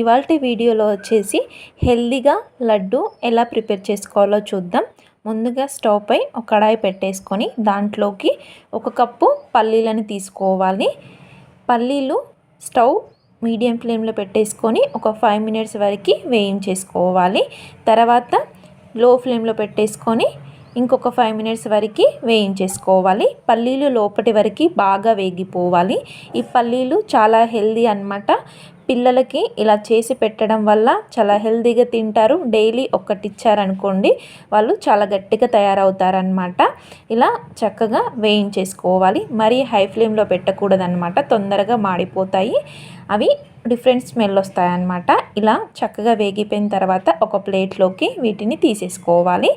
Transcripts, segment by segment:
ఇవాళ వీడియోలో వచ్చేసి హెల్దీగా లడ్డు ఎలా ప్రిపేర్ చేసుకోవాలో చూద్దాం. ముందుగా స్టవ్ పై ఒక కడాయి పెట్టేసుకొని దాంట్లోకి ఒక కప్పు పల్లీలను తీసుకోవాలి. పల్లీలు స్టవ్ మీడియం ఫ్లేమ్లో పెట్టేసుకొని ఒక ఫైవ్ మినిట్స్ వరకు వేయించేసుకోవాలి. తర్వాత లో ఫ్లేమ్లో పెట్టేసుకొని ఇంకొక ఫైవ్ మినిట్స్ వరకు వేయించేసుకోవాలి. పల్లీలు లోపటి వరకు బాగా వేగిపోవాలి. ఈ పల్లీలు చాలా హెల్దీ అనమాట పిల్లలకి ఇలా చేసి పెట్టడం వల్ల చాలా హెల్దీగా తింటారు. డైలీ ఒక్కటి ఇచ్చారనుకోండి వాళ్ళు చాలా గట్టిగా తయారవుతారనమాట ఇలా చక్కగా వేయించేసుకోవాలి. మరీ హై ఫ్లేమ్లో పెట్టకూడదనమాట తొందరగా మాడిపోతాయి. అవి డిఫరెంట్ స్మెల్ వస్తాయన్నమాట. ఇలా చక్కగా వేగిపోయిన తర్వాత ఒక ప్లేట్లోకి వీటిని తీసేసుకోవాలి.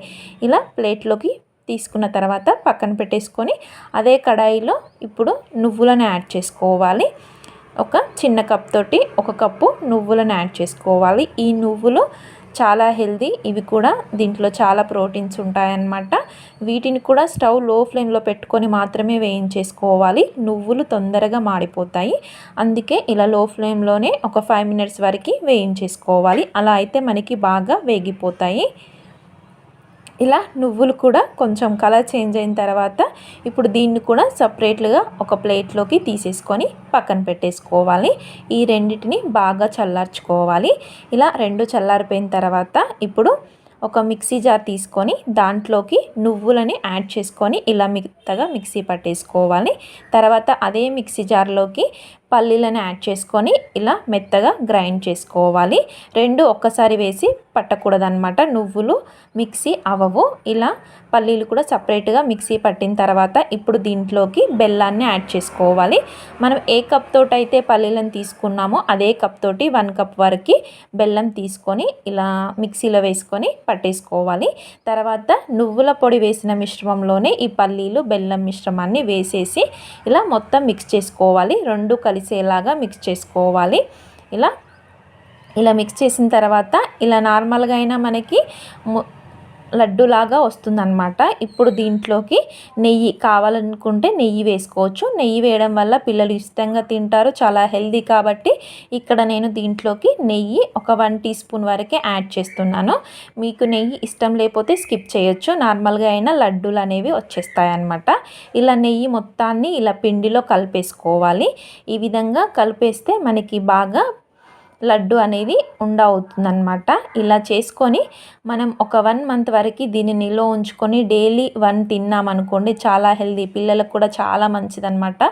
ఇలా ప్లేట్లోకి తీసుకున్న తర్వాత పక్కన పెట్టేసుకొని అదే కడాయిలో ఇప్పుడు నువ్వులను యాడ్ చేసుకోవాలి. ఒక చిన్న కప్ తోటి ఒక కప్పు నువ్వులను యాడ్ చేసుకోవాలి. ఈ నువ్వులు చాలా హెల్దీ. ఇవి కూడా దీంట్లో చాలా ప్రోటీన్స్ ఉంటాయన్నమాట. వీటిని కూడా స్టవ్లో ఫ్లేమ్లో పెట్టుకొని మాత్రమే వేయించేసుకోవాలి. నువ్వులు తొందరగా మాడిపోతాయి. అందుకే ఇలా లో ఫ్లేమ్లోనే ఒక ఫైవ్ మినిట్స్ వరకు వేయించేసుకోవాలి. అలా అయితే మనకి బాగా వేగిపోతాయి. ఇలా నువ్వులు కూడా కొంచెం కలర్ చేంజ్ అయిన తర్వాత ఇప్పుడు దీన్ని కూడా సపరేట్లుగా ఒక ప్లేట్లోకి తీసేసుకొని పక్కన పెట్టేసుకోవాలి. ఈ రెండింటిని బాగా చల్లార్చుకోవాలి. ఇలా రెండు చల్లారిపోయిన తర్వాత ఇప్పుడు ఒక మిక్సీ జార్ తీసుకొని దాంట్లోకి నువ్వులని యాడ్ చేసుకొని ఇలా మిగతగా మిక్సీ పట్టేసుకోవాలి. తర్వాత అదే మిక్సీ జార్లోకి పల్లీలను యాడ్ చేసుకొని ఇలా మెత్తగా గ్రైండ్ చేసుకోవాలి. రెండు ఒక్కసారి వేసి పట్టకూడదనమాట నువ్వులు మిక్సీ అవ్వవు ఇలా పల్లీలు కూడా సపరేట్గా మిక్సీ పట్టిన తర్వాత ఇప్పుడు దీంట్లోకి బెల్లాన్ని యాడ్ చేసుకోవాలి. మనం ఏ కప్ తోటి అయితే పల్లీలను తీసుకున్నామో అదే కప్ తోటి వన్ కప్ వరకు బెల్లం తీసుకొని ఇలా మిక్సీలో వేసుకొని పట్టేసుకోవాలి. తర్వాత నువ్వుల పొడి వేసిన మిశ్రమంలోనే ఈ పల్లీలు బెల్లం మిశ్రమాన్ని వేసేసి ఇలా మొత్తం మిక్స్ చేసుకోవాలి. రెండు కలిసి కలిసేలాగా మిక్స్ చేసుకోవాలి. ఇలా ఇలా మిక్స్ చేసిన తర్వాత ఇలా నార్మల్గా అయినా మనకి లడ్డులాగా వస్తుందన్నమాట. ఇప్పుడు దీంట్లోకి నెయ్యి కావాలనుకుంటే నెయ్యి వేసుకోవచ్చు. నెయ్యి వేయడం వల్ల పిల్లలు ఇష్టంగా తింటారు చాలా హెల్దీ కాబట్టి ఇక్కడ నేను దీంట్లోకి నెయ్యి ఒక వన్ టీ స్పూన్ వరకే యాడ్ చేస్తున్నాను. మీకు నెయ్యి ఇష్టం లేకపోతే స్కిప్ చేయొచ్చు. నార్మల్గా అయినా లడ్డూలు అనేవి వచ్చేస్తాయి అన్నమాట ఇలా నెయ్యి మొత్తాన్ని ఇలా పిండిలో కలిపేసుకోవాలి. ఈ విధంగా కలిపేస్తే మనకి బాగా లడ్డు అనేది ఉండ అవుతుందన్నమాట ఇలా చేసుకొని మనం ఒక వన్ మంత్ వరకు దీన్ని నిల్వ ఉంచుకొని డైలీ వన్ తిన్నామనుకోండి చాలా హెల్దీ పిల్లలకు కూడా చాలా మంచిదన్నమాట.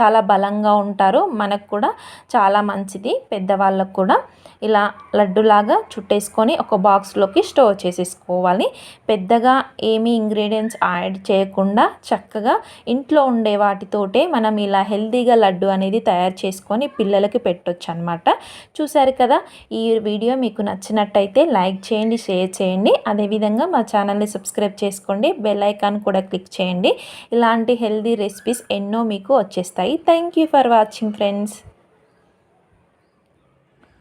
చాలా బలంగా ఉంటారు. మనకు కూడా చాలా మంచిది. పెద్దవాళ్ళకు కూడా ఇలా లడ్డులాగా చుట్టేసుకొని ఒక బాక్స్లోకి స్టోర్ చేసేసుకోవాలి. పెద్దగా ఏమీ ఇంగ్రీడియంట్స్ యాడ్ చేయకుండా చక్కగా ఇంట్లో ఉండే వాటితోటే మనం ఇలా హెల్తీగా లడ్డు అనేది తయారు చేసుకొని పిల్లలకి పెట్టొచ్చు అనమాట చూసారు కదా ఈ వీడియో మీకు నచ్చినట్టయితే లైక్ చేయండి షేర్ చేయండి. అదేవిధంగా మా ఛానల్ని సబ్స్క్రైబ్ చేసుకోండి బెల్ ఐకాన్ కూడా క్లిక్ చేయండి. ఇలాంటి హెల్దీ రెసిపీస్ ఎన్నో మీకు వచ్చేస్తాయి. Thank you for watching friends.